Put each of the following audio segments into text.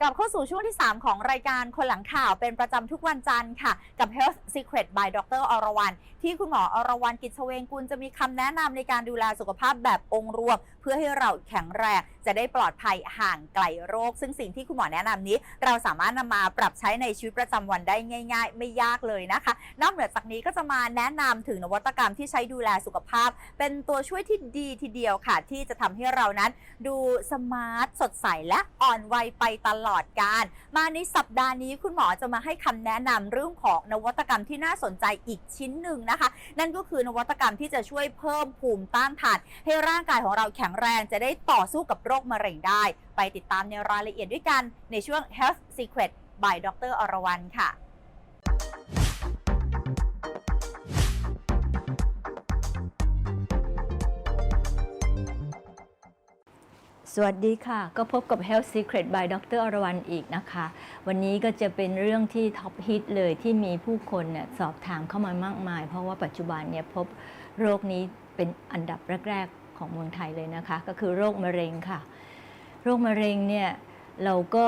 กลับเข้าสู่ช่วงที่ 3 ของรายการคนหลังข่าวเป็นประจำทุกวันจันทร์ค่ะ กับ Health Secret by ดรอรวรรณที่คุณหมออรวรรณกิจเชเวงกุลจะมีคำแนะนำในการดูแลสุขภาพแบบองค์รวม เพื่อให้เราแข็งแรง จะได้ปลอดภัยห่างไกลโรค ซึ่งสิ่งที่คุณหมอแนะนำนี้ เราสามารถนำมาปรับใช้ในชีวิตประจำวันได้ง่าย ๆ ไม่ยากเลยนะคะ นอกเหนือจากนี้ก็จะมาแนะนำถึงนวัตกรรมที่ใช้ดูแลสุขภาพ เป็นตัวช่วยที่ดีทีเดียวค่ะ ที่จะทำให้เรานั้น ดูสมาร์ทสดใสและอ่อนวัยไปตลอดการ มาในสัปดาห์นี้คุณหมอจะมาให้คำแนะนำเรื่องของนวัตกรรมที่น่าสนใจอีกชิ้นหนึ่งนะคะ นั่นก็คือนวัตกรรมที่จะช่วยเพิ่มภูมิต้านทานให้ร่างกายของเราแข็งแรงจะได้ต่อสู้กับโรคมะเร็งได้ ไปติดตามในรายละเอียดด้วยกันในช่วง Health Secret by ดรอรวรรณค่ะสวัสดีค่ะ ก็พบกับ Health Secret by ดรอรวรรณอีกนะคะ วันนี้ก็จะเป็นเรื่องที่ท็อปฮิตเลยที่มีผู้คนเนี่ยสอบถามเข้ามามากมาย เพราะว่าปัจจุบันเนี่ยพบโรคนี้เป็นอันดับแรก ๆ ของเมืองไทยเลยนะคะ ก็คือโรคมะเร็งค่ะ โรคมะเร็งเนี่ยเราก็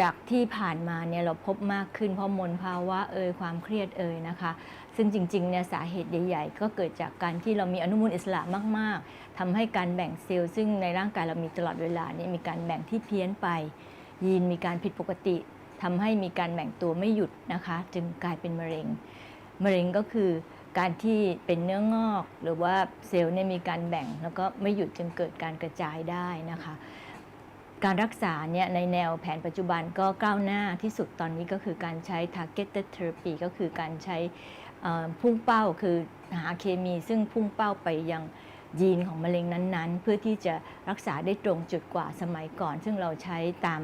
จากที่ผ่านมาเนี่ยเราพบมากขึ้นเพราะมลภาวะเอ่ยความเครียดเอ่ยนะคะ ซึ่งจริงๆเนี่ยสาเหตุใหญ่ๆ ก็เกิดจากการที่เรามีอนุมูลอิสระมากๆทำให้การแบ่งเซลล์ซึ่งในร่างกายเรามีตลอดเวลาเนี่ยมีการแบ่งที่เพี้ยนไป ยีนมีการผิดปกติทำให้มีการแบ่งตัวไม่หยุดนะคะ จึงกลายเป็นมะเร็ง มะเร็งก็คือการที่เป็นเนื้องอก หรือว่าเซลล์เนี่ยมีการแบ่ง แล้วก็ไม่หยุดจึงเกิดการกระจายได้นะคะ การรักษาเนี่ยในแนวแผนปัจจุบันก็ก้าวหน้าที่สุดตอนนี้ก็คือการใช้ targeted therapy ก็คือการใช้พุ่งเป้าคือหาเคมีซึ่งพุ่งเป้าไปยังยีนของมะเร็งนั้นๆ เพื่อที่จะรักษาได้ตรงจุดกว่าสมัยก่อน ซึ่งเราใช้ตาม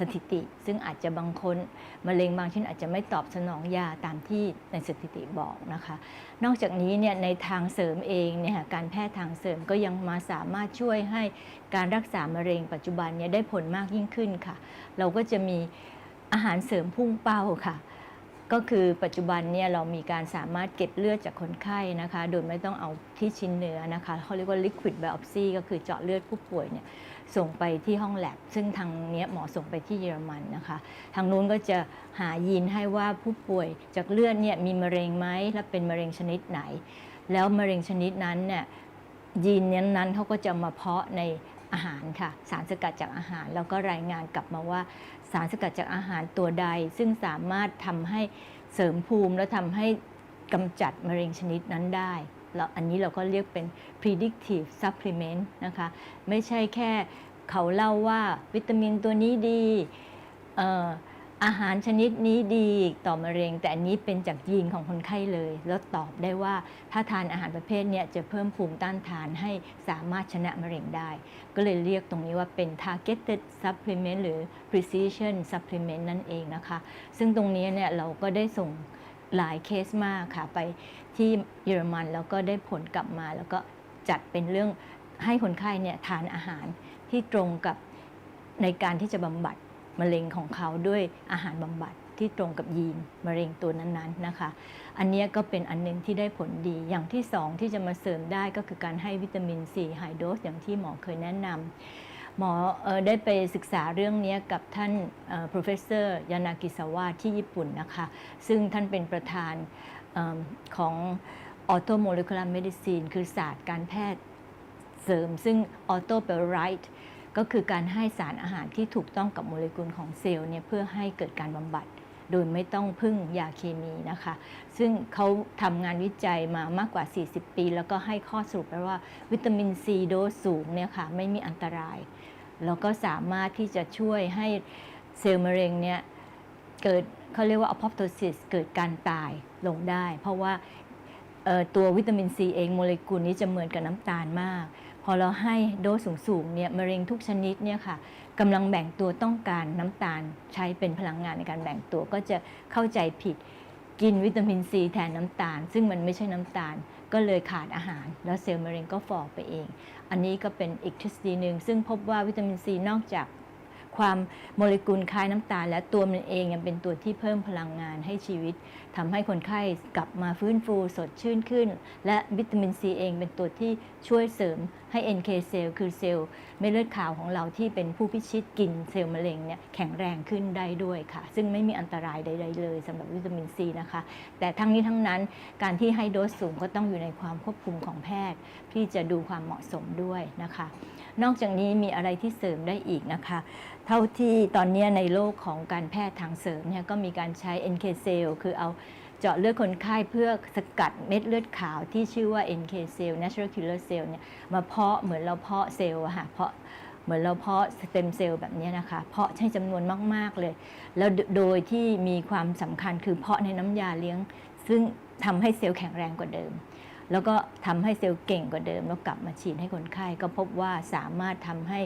สถิติ ซึ่งอาจจะบางคนมะเร็งบางชนิดอาจจะไม่ตอบสนองยาตามที่ในสถิติบอกนะคะ นอกจากนี้เนี่ยในทางเสริมเองเนี่ยการแพทย์ทางเสริมก็ยังมาสามารถช่วยให้การรักษามะเร็งปัจจุบันเนี่ยได้ผลมากยิ่งขึ้นค่ะ เราก็จะมีอาหารเสริมพุ่งเป้าค่ะ ก็คือปัจจุบันเนี่ยเรามีการสามารถเก็บเลือดจากคนไข้นะคะ โดยไม่ต้องเอาที่ชิ้นเนื้อนะคะเขาเรียกว่า liquid biopsy ก็คือเจาะเลือดผู้ป่วยเนี่ยส่งไปที่ห้องแลบซึ่งทางเนี้ยหมอส่งไปที่เยอรมันนะคะ ทางนู้นก็จะหายีนให้ว่าผู้ป่วยจากเลือดเนี่ยมีมะเร็งไหมและเป็นมะเร็งชนิดไหน แล้วมะเร็งชนิดนั้นเนี่ยยีนนั้นเขาก็จะมาเพาะใน อาหารค่ะ สารสกัดจากอาหารแล้วก็รายงานกลับมาว่า สารสกัดจากอาหารตัวใด ซึ่งสามารถทำให้เสริมภูมิ และทำให้กำจัดมะเร็งชนิดนั้นได้แล้วอันนี้เราก็เรียกเป็น predictive supplement นะคะ ไม่ใช่แค่เขาเล่าว่าวิตามินตัวนี้ดีเอาหารชนิดนี้ดีต่อมะเร็ง แต่อันนี้เป็นจากยีนของคนไข้เลย แล้วตอบได้ว่าถ้าทานอาหารประเภทนี้จะเพิ่มภูมิต้านทานให้สามารถชนะมะเร็งได้ ก็เลยเรียกตรงนี้ว่าเป็น targeted supplement หรือ precision supplement นั่นเองนะคะ ซึ่งตรงนี้เนี่ยเราก็ได้ส่งหลายเคสมากค่ะ ไปที่เยอรมันแล้วก็ได้ผลกลับมา แล้วก็จัดเป็นเรื่องให้คนไข้เนี่ยทานอาหารที่ตรงกับในการที่จะบำบัด มะเร็งของเขาด้วยอาหารบำบัดที่ตรงกับยีนมะเร็งตัวนั้นๆนะคะ อันนี้ก็เป็นอันหนึงที่ได้ผลดี อย่างที่สองที่จะมาเสริมได้ก็คือการให้วิตามินซีไฮโดสอย่างที่หมอเคยแนะนำหมอออได้ไปศึกษาเรื่องนี้กับท่าน professor ยานากิสาวะที่ญี่ปุ่นนะคะ ซึ่งท่านเป็นประธานเอของ auto molecular medicine คือศาสตร์การแพทย์เสริม ซึ่ง auto แปลว่า right ก็คือการให้สารอาหารที่ถูกต้องกับโมเลกุลของเซลล์เนี่ยเพื่อให้เกิดการบำบัด โดยไม่ต้องพึ่งยาเคมีนะคะ ซึ่งเขาทำงานวิจัยมามากกว่า 40 ปี แล้วก็ให้ข้อสรุปแล้วว่าวิตามินซีโดสสูงเนี่ยค่ะไม่มีอันตราย แล้วก็สามารถที่จะช่วยให้เซลล์มะเร็งเนี่ยเกิดเขาเรียกว่า apoptosis เกิดการตายลงได้ เพราะว่าตัววิตามินซีเองโมเลกุลนี้จะเหมือนกับน้ำตาลมาก พอเราให้โดสสูงๆเนี่ยมะเร็งทุกชนิดเนี่ยค่ะกำลังแบ่งตัวต้องการน้ำตาลใช้เป็นพลังงานในการแบ่งตัวก็จะเข้าใจผิดกินวิตามินซีแทนน้ำตาล ซึ่งมันไม่ใช่น้ำตาล ก็เลยขาดอาหาร แล้วเซลล์มะเร็งก็ฝ่อไปเอง อันนี้ก็เป็นอีกทฤษฎีหนึ่งซึ่งพบว่าวิตามินซีนอกจากความโมเลกุลคล้ายน้ำตาล และตัวมันเองยังเป็นตัวที่เพิ่มพลังงานให้ชีวิตทำให้คนไข้กลับมาฟื้นฟูสดชื่นขึ้น และวิตามินซีเองเป็นตัวที่ช่วยเสริม ให้ NK เซลล์คือเซลล์เม็ดเลือดขาวของเราที่เป็นผู้พิชิตกินเซลล์มะเร็งเนี่ยแข็งแรงขึ้นได้ด้วยค่ะ ซึ่งไม่มีอันตรายใดๆเลยสำหรับวิตามินซีนะคะ แต่ทั้งนี้ทั้งนั้นการที่ให้โดสสูงก็ต้องอยู่ในความควบคุมของแพทย์ ที่จะดูความเหมาะสมด้วยนะคะ นอกจากนี้มีอะไรที่เสริมได้อีกนะคะ เท่าที่ตอนนี้ในโลกของการแพทย์ทางเสริมเนี่ยก็มีการใช้ NK เซลล์คือเอา เจาะเลือดคนไข้เพื่อสกัดเม็ดเลือดขาวที่ชื่อว่า NK เซลล์ natural killer cell เนี่ยมาเพาะเหมือนเราเพาะเซลล์อะค่ะเพาะเหมือนเราเพาะสเต็มเซลล์แบบนี้นะคะ เพาะใช้จำนวนมาก ๆ เลย แล้วโดยที่มีความสำคัญคือเพาะในน้ำยาเลี้ยง ซึ่งทำให้เซลล์แข็งแรงกว่าเดิม แล้วก็ทำให้เซลล์เก่งกว่าเดิม แล้วกลับมาฉีดให้คนไข้ ก็พบว่าสามารถทำให้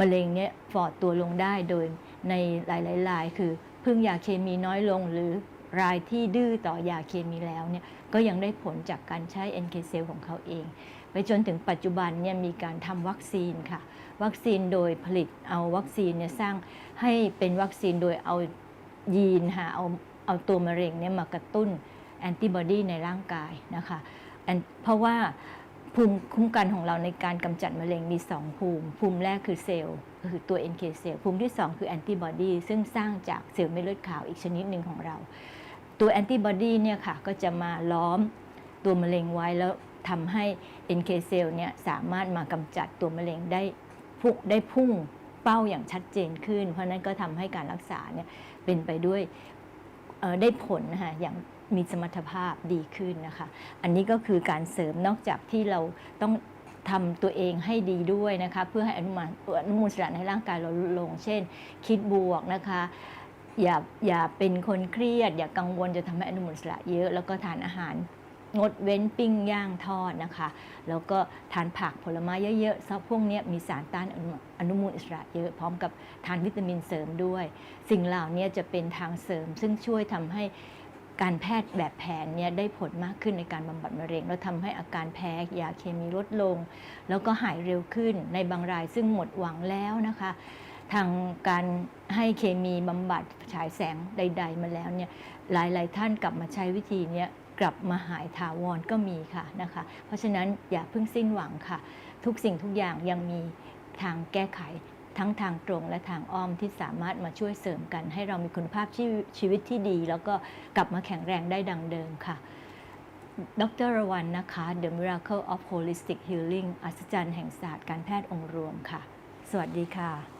มะเร็งเนี่ยฟอดตัวลงได้โดยในหลายๆรายคือพึ่งยาเคมีน้อยลงหรือ รายที่ดื้อต่อยาเคมีแล้วเนี่ยก็ยังได้ผลจากการใช้ NK เซลล์ของเขาเอง ไปจนถึงปัจจุบันเนี่ยมีการทำวัคซีนค่ะ วัคซีนโดยผลิตเอาวัคซีนเนี่ยสร้างให้เป็นวัคซีนโดยเอายีนค่ะเอาเอาตัวมะเร็งเนี่ยมากระตุ้นแอนติบอดีในร่างกายนะคะ เพราะว่าภูมิคุ้มกันของเราในการกำจัดมะเร็งมี 2 ภูมิ ภูมิแรกคือเซลล์คือตัว NK เซลล์ภูมิที่ 2 คือแอนติบอดีซึ่งสร้างจากเซลล์เม็ดเลือดขาวอีกชนิดหนึ่งของเรา ตัวแอนติบอดีเนี่ยค่ะก็จะมาล้อมตัวมะเร็งไว้แล้วทำให้ NK เซลล์เนี่ยสามารถมากำจัดตัวมะเร็งได้พุ่งได้พุ่งเป้าอย่างชัดเจนขึ้น เพราะนั้นก็ทำให้การรักษาเนี่ยเป็นไปด้วยได้ผลนะคะอย่างมีสมรรถภาพดีขึ้นนะคะ อันนี้ก็คือการเสริมนอกจากที่เราต้องทำตัวเองให้ดีด้วยนะคะ เพื่อให้อนุมูลอนุมูลอิสระในร่างกายเราลดลงเช่น คิดบวกนะคะ อย่าอย่าเป็นคนเครียด อย่ากังวลจะทำให้อนุมูลอิสระเยอะ แล้วก็ทานอาหารงดเว้นปิ้งย่างทอดนะคะ แล้วก็ทานผักผลไม้เยอะๆซะพวกเนี้ยมีสารต้านอนุอนุมูลอิสระเยอะพร้อมกับทานวิตามินเสริมด้วย สิ่งเหล่านี้จะเป็นทางเสริม ซึ่งช่วยทำให้การแพทย์แบบแผนเนี่ยได้ผลมากขึ้นในการบำบัดมะเร็ง แล้วทำให้อาการแพ้ยาเคมีลดลง แล้วก็หายเร็วขึ้นในบางรายซึ่งหมดหวังแล้วนะคะ ทางการให้เคมีบำบัดฉายแสงใด ๆ มาแล้วเนี่ยหลายๆ ท่านกลับมาใช้วิธีนี้กลับมาหายถาวรก็มีค่ะนะคะ เพราะฉะนั้นอย่าเพิ่งสิ้นหวังค่ะ ทุกสิ่งทุกอย่างยังมีทางแก้ไขทั้งทางตรงและทางอ้อมที่สามารถมาช่วยเสริมกัน ให้เรามีคุณภาพชีวิตชีวิตที่ดี แล้วก็กลับมาแข็งแรงได้ดังเดิมค่ะดรรวันนะคะ The Miracle of Holistic Healing อัศจรรย์แห่งศาสตร์การแพทย์องค์รวมค่ะ สวัสดีค่ะ